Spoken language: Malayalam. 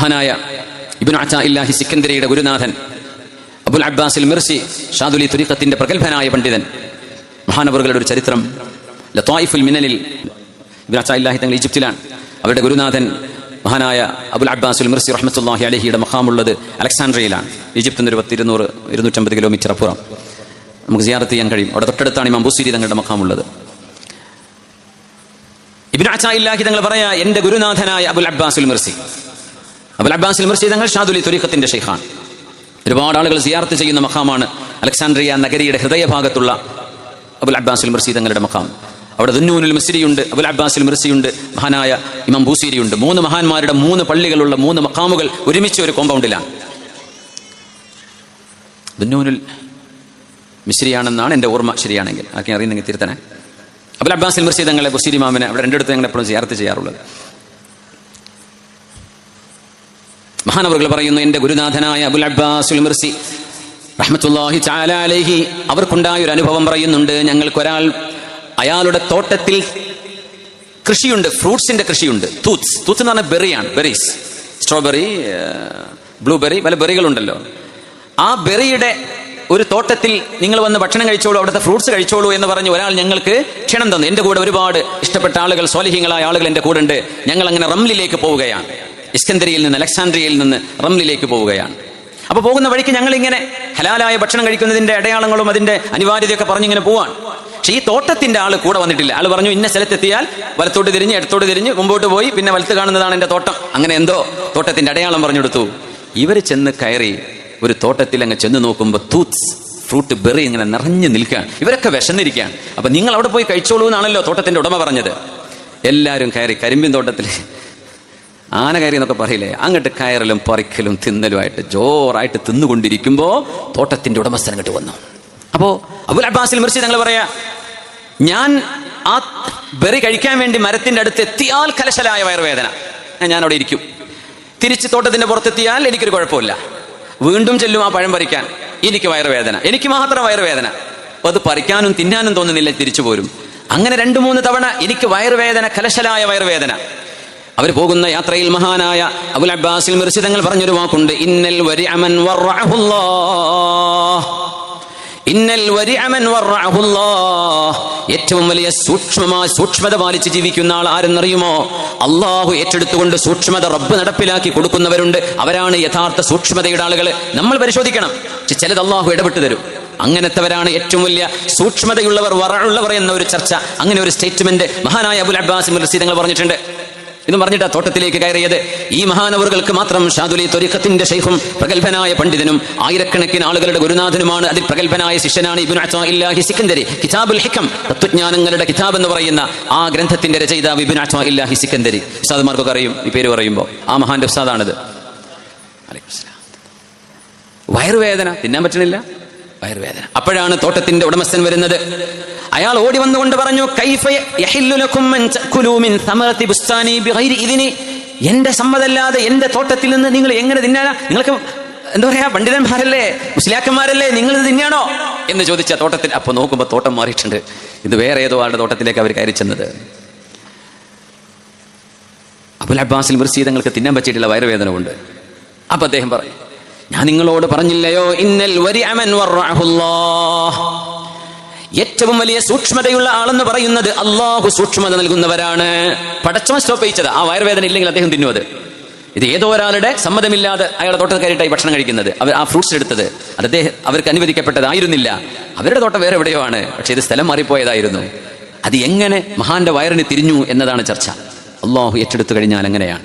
മഹാനായ ഇബിൻ അച്ച ഇല്ലാഹി സിക്കന്ദരയുടെ ഗുരുനാഥൻ അബുൽ അബ്ബാസിൽ മിർസി ഷാദുലി തുരിഖത്തിന്റെ പ്രഗത്ഭനായ പണ്ഡിതൻ മഹാനവറുകളുടെ ഒരു ചരിത്രം ലത്തായിഫുൽ മിനലിൽ ഇബിൻ അച്ച ഇല്ലാഹി തങ്ങൾ ഈജിപ്തിലാണ്. അവരുടെ ഗുരുനാഥൻ മഹാനായ അബുൽ അബ്ബാസുൽ മിർസി റഹ്മത്തുല്ലാഹി അലഹിയുടെ മഹാമുള്ളത് അലക്സാണ്ട്രയിലാണ് ഈജിപ്തിൽ ഒരു പത്ത് ഇരുന്നൂറ് ഇരുന്നൂറ്റമ്പത് കിലോമീറ്റർ അപ്പുറം. നമുക്ക് സിയാറത്ത് ചെയ്യാൻ കഴിയും. അവിടെ തൊട്ടടുത്താണ് ഇമാം മമ്പൂസിരി തങ്ങളുടെ മഖാമുള്ളത്. ഇബിൻ അച്ചായില്ലാഹി തങ്ങൾ പറയാ എന്റെ ഗുരുനാഥനായ അബുൽ അബ്ബാസുൽ മിർസി അബുൽ അബ്ബാസ് മുർഷിദങ്ങൾ ഷാദുലി തുരീഖത്തിന്റെ ഷെയ്ഖാണ്. ഒരുപാട് ആളുകൾ സിയാർത്ത് ചെയ്യുന്ന മഖാമാണ് അലക്സാണ്ട്രിയ നഗരിയുടെ ഹൃദയഭാഗത്തുള്ള അബുൽ അബ്ബാസ് മുർഷിദങ്ങളുടെ മഖാം. അവിടെ ദുന്നൂനുൽ മിസ്രിയുണ്ട് അബുൽ അബ്ബാസിൽ മിർസിയുണ്ട് മഹാനായ ഇമാം ഭൂസീരിയുണ്ട്. മൂന്ന് മഹാന്മാരുടെ മൂന്ന് പള്ളികളുള്ള മൂന്ന് മഖാമുകൾ ഒരുമിച്ച് ഒരു കോമ്പൗണ്ടിലാണ്. ദുന്നൂനുൽ മിശ്രിയാണെന്നാണ് എന്റെ ഓർമ്മ ശരിയാണെങ്കിൽ. ആക്കി അറിയുന്നെങ്കിൽ തിരുത്തനെ അബുൽ അബ്ബാസിൽ മിർസി തങ്ങളെ ബുസീരി മാമിനെ അവിടെ രണ്ടിടത്ത് ഞങ്ങൾ എപ്പോഴും സിയാർത്ത് ചെയ്യാറുള്ളത്. മഹാനവറുകൾ പറയുന്നു എന്റെ ഗുരുനാഥനായ അബുൽ അബ്ബാസുൽ മിർസി റഹ്മത്തുല്ലാഹി ചാലാലേഹി അവർക്കുണ്ടായ ഒരു അനുഭവം പറയുന്നുണ്ട്. ഞങ്ങൾക്കൊരാൾ അയാളുടെ തോട്ടത്തിൽ കൃഷിയുണ്ട് ഫ്രൂട്ട്സിന്റെ കൃഷിയുണ്ട്. തൂത്ത്സ് തൂത്ത് എന്ന് പറഞ്ഞാൽ ബെറിയാണ് ബെറീസ്. സ്ട്രോബെറി ബ്ലൂബെറി പല ബെറികളുണ്ടല്ലോ. ആ ബെറിയുടെ ഒരു തോട്ടത്തിൽ നിങ്ങൾ വന്ന് ഭക്ഷണം കഴിച്ചോളൂ അവിടുത്തെ ഫ്രൂട്ട്സ് കഴിച്ചോളൂ എന്ന് പറഞ്ഞ് ഒരാൾ ഞങ്ങൾക്ക് ക്ഷണം തന്നു. എന്റെ കൂടെ ഒരുപാട് ഇഷ്ടപ്പെട്ട ആളുകൾ സ്വാലിഹ്യങ്ങളായ ആളുകൾ എന്റെ കൂടെ ഉണ്ട്. ഞങ്ങൾ അങ്ങനെ റംലിലേക്ക് പോവുകയാണ്. ഇസ്കന്ദരിയിൽ നിന്ന് അലക്സാണ്ട്രിയയിൽ നിന്ന് റംലിലേക്ക് പോവുകയാണ്. അപ്പോൾ പോകുന്ന വഴിക്ക് ഞങ്ങൾ ഇങ്ങനെ ഹലാലായ ഭക്ഷണം കഴിക്കുന്നതിന്റെ അടയാളങ്ങളും അതിന്റെ അനിവാര്യതയൊക്കെ പറഞ്ഞിങ്ങനെ പോവാണ്. പക്ഷേ ഈ തോട്ടത്തിന്റെ ആൾ കൂടെ വന്നിട്ടില്ല. ആൾ പറഞ്ഞു ഇന്ന സ്ഥലത്തെത്തിയാൽ വലത്തോട്ട് തിരിഞ്ഞ് ഇടത്തോട്ട് തിരിഞ്ഞ് മുമ്പോട്ട് പോയി പിന്നെ വലത്ത് കാണുന്നതാണ് എന്റെ തോട്ടം. അങ്ങനെ എന്തോ തോട്ടത്തിന്റെ അടയാളം പറഞ്ഞു കൊടുത്തു. ഇവർ ചെന്ന് കയറി ഒരു തോട്ടത്തിൽ അങ്ങ് ചെന്ന് നോക്കുമ്പോൾ തൂത്ത്സ് ഫ്രൂട്ട് ബെറി ഇങ്ങനെ നിറഞ്ഞു നിൽക്കുകയാണ്. ഇവരൊക്കെ വിശന്നിരിക്കുകയാണ്. അപ്പൊ നിങ്ങൾ അവിടെ പോയി കഴിച്ചോളൂ എന്നാണല്ലോ തോട്ടത്തിന്റെ ഉടമ പറഞ്ഞത്. എല്ലാവരും കയറി കരിമ്പിൻ തോട്ടത്തിൽ ആന കയറി എന്നൊക്കെ പറയില്ലേ? അങ്ങോട്ട് കയറലും പറിക്കലും തിന്നലുമായിട്ട് ജോറായിട്ട് തിന്നുകൊണ്ടിരിക്കുമ്പോൾ തോട്ടത്തിന്റെ ഉടമസ്ഥൻ അങ്ങോട്ട് വന്നു. അപ്പോ അബുൽ അബ്ബാസിൽ മിർച്ചി ഞങ്ങൾ പറയാ ഞാൻ ആ ബെറി കഴിക്കാൻ വേണ്ടി മരത്തിന്റെ അടുത്ത് എത്തിയാൽ കലശലായ വയറുവേദന. ഞാൻ അവിടെ ഇരിക്കും. തിരിച്ച് തോട്ടത്തിന്റെ പുറത്തെത്തിയാൽ എനിക്കൊരു കുഴപ്പമില്ല. വീണ്ടും ചെല്ലും ആ പഴം പറിക്കാൻ. എനിക്ക് വയറുവേദന. എനിക്ക് മാത്രം വയറുവേദന. അത് പറിക്കാനും തിന്നാനും തോന്നുന്നില്ല തിരിച്ചു പോരും. അങ്ങനെ രണ്ടു മൂന്ന് തവണ എനിക്ക് വയറുവേദന കലശലായ വയറുവേദന. അവർ പോകുന്ന യാത്രയിൽ മഹാനായ അബുൽ അബ്ബാസിൽ മിർസിതങ്ങൾ പറഞ്ഞൊരു വാക്കുണ്ട്. ഇന്നൽ വരി അമൻ ഇന്നൽ വരി അമൻ ഏറ്റവും വലിയ സൂക്ഷ്മമായ സൂക്ഷ്മത പാലിച്ച് ജീവിക്കുന്ന ആൾ ആരെന്നറിയുമോ? അള്ളാഹു ഏറ്റെടുത്തുകൊണ്ട് സൂക്ഷ്മത റബ്ബ് നടപ്പിലാക്കി കൊടുക്കുന്നവരുണ്ട്. അവരാണ് യഥാർത്ഥ സൂക്ഷ്മതയുടെ ആളുകൾ. നമ്മൾ പരിശോധിക്കണം. ചിലത് അള്ളാഹു ഇടപെട്ട് തരും. അങ്ങനത്തെവരാണ് ഏറ്റവും വലിയ സൂക്ഷ്മതയുള്ളവർ വറുള്ളവർ എന്ന ഒരു ചർച്ച. അങ്ങനെ ഒരു സ്റ്റേറ്റ്മെന്റ് മഹാനായ അബുൽ അബ്ബാസ് മിർസിതങ്ങൾ പറഞ്ഞിട്ടുണ്ട്. എന്ന് പറഞ്ഞിട്ട് തോട്ടത്തിലേക്ക് കയറിയത്. ഈ മഹാനവറുകൾക്ക് മാത്രം ഷാദുലി തൊരിഖത്തിന്റെ ശൈഖും പ്രഗത്ഭനായ പണ്ഡിതനും ആയിരക്കണക്കിന് ആളുകളുടെ ഗുരുനാഥനുമാണ്. അതിൽ പ്രഗത്ഭനായ ശിഷ്യനാണ് ഇബിൻ ഇല്ലാഹി സിക്കന്ദരി. കിതാബുൽ ഹിക്കം തത്വജ്ഞാനങ്ങളുടെ കിതാബ് എന്ന് പറയുന്ന ആ ഗ്രന്ഥത്തിന്റെ രചയിതാവ് ഇബിൻ ഇല്ലാഹി സിക്കന്ദരി. ഉസ്താദുമാർക്കൊക്കെ അറിയും ഈ പേര് പറയുമ്പോൾ ആ മഹാന്റെ ഉസ്താദാണിത്. വയറുവേദന തിന്നാൻ പറ്റണില്ല? വയറുവേദന. അപ്പോഴാണ് തോട്ടത്തിന്റെ ഉടമസ്ഥൻ വരുന്നത്. അയാൾ ഓടി വന്നുകൊണ്ട് പറഞ്ഞു എന്റെ സമ്മതല്ലാതെ എന്റെ തോട്ടത്തിൽ നിന്ന് നിങ്ങൾ എങ്ങനെ തിന്നാനാ? നിങ്ങൾക്ക് എന്താ പറയാ പണ്ഡിതന്മാരല്ലേ മുസ്ലിയാക്കന്മാരല്ലേ നിങ്ങൾ ഇത് തിന്നാണോ? എന്ന് ചോദിച്ച തോട്ടത്തിൽ അപ്പൊ നോക്കുമ്പോ തോട്ടം മാറിയിട്ടുണ്ട്. ഇത് വേറെ ഏതോ ആളുടെ തോട്ടത്തിലേക്ക് അവർ കയറി ചെന്നത്. അബുൽ അബ്ബാസിൽ മുർസീദങ്ങൾക്ക് തിന്നാൻ പറ്റിയിട്ടുള്ള വയറുവേദന കൊണ്ട് അപ്പൊ അദ്ദേഹം പറയും ഞാൻ നിങ്ങളോട് പറഞ്ഞില്ലയോ? ഇന്നൽ വരി അമൻ ഏറ്റവും വലിയ സൂക്ഷ്മതയുള്ള ആളെന്ന് പറയുന്നത് അള്ളാഹു സൂക്ഷ്മത നൽകുന്നവരാണ്. പടച്ചവൻ സ്റ്റോപ്പ് ചെയ്യിച്ചത്. ആ വയർവേദന ഇല്ലെങ്കിൽ അദ്ദേഹം തിന്നുവത് ഇത് ഏതോ ഒരാളുടെ സമ്മതമില്ലാതെ അയാളുടെ തോട്ടത്തിൽ കയറിയിട്ടായി ഭക്ഷണം കഴിക്കുന്നത്. അവർ ആ ഫ്രൂട്ട്സ് എടുത്തത്. അത് അദ്ദേഹം അവർക്ക് അനുവദിക്കപ്പെട്ടതായിരുന്നില്ല അവരുടെ തോട്ടം വേറെ എവിടെയോ ആണ്. പക്ഷെ ഇത് സ്ഥലം മാറിപ്പോയതായിരുന്നു. അത് എങ്ങനെ മഹാന്റെ വയറിന് തിരിഞ്ഞു എന്നതാണ് ചർച്ച. അള്ളാഹു ഏറ്റെടുത്തു കഴിഞ്ഞാൽ അങ്ങനെയാണ്.